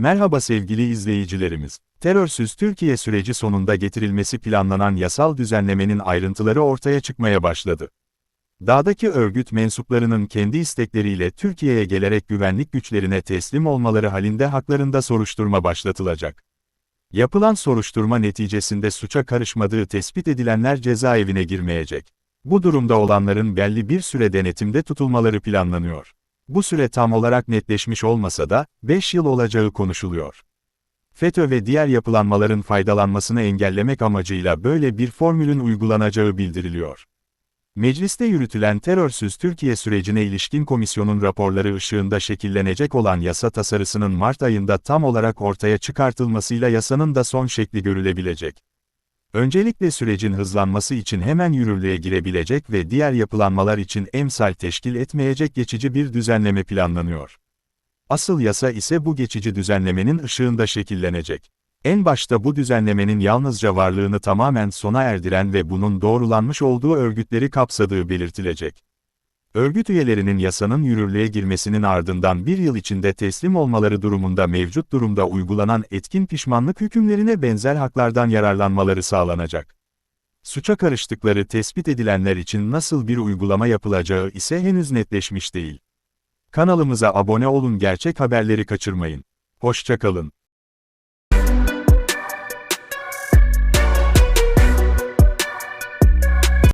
Merhaba sevgili izleyicilerimiz. Terörsüz Türkiye süreci sonunda getirilmesi planlanan yasal düzenlemenin ayrıntıları ortaya çıkmaya başladı. Dağdaki örgüt mensuplarının kendi istekleriyle Türkiye'ye gelerek güvenlik güçlerine teslim olmaları halinde haklarında soruşturma başlatılacak. Yapılan soruşturma neticesinde suça karışmadığı tespit edilenler cezaevine girmeyecek. Bu durumda olanların belli bir süre denetimde tutulmaları planlanıyor. Bu süre tam olarak netleşmiş olmasa da, 5 yıl olacağı konuşuluyor. FETÖ ve diğer yapılanmaların faydalanmasını engellemek amacıyla böyle bir formülün uygulanacağı bildiriliyor. Mecliste yürütülen terörsüz Türkiye sürecine ilişkin komisyonun raporları ışığında şekillenecek olan yasa tasarısının Mart ayında tam olarak ortaya çıkartılmasıyla yasanın da son şekli görülebilecek. Öncelikle sürecin hızlanması için hemen yürürlüğe girebilecek ve diğer yapılanmalar için emsal teşkil etmeyecek geçici bir düzenleme planlanıyor. Asıl yasa ise bu geçici düzenlemenin ışığında şekillenecek. En başta bu düzenlemenin yalnızca varlığını tamamen sona erdiren ve bunun doğrulanmış olduğu örgütleri kapsadığı belirtilecek. Örgüt üyelerinin yasanın yürürlüğe girmesinin ardından bir yıl içinde teslim olmaları durumunda mevcut durumda uygulanan etkin pişmanlık hükümlerine benzer haklardan yararlanmaları sağlanacak. Suça karıştıkları tespit edilenler için nasıl bir uygulama yapılacağı ise henüz netleşmiş değil. Kanalımıza abone olun gerçek haberleri kaçırmayın. Hoşçakalın.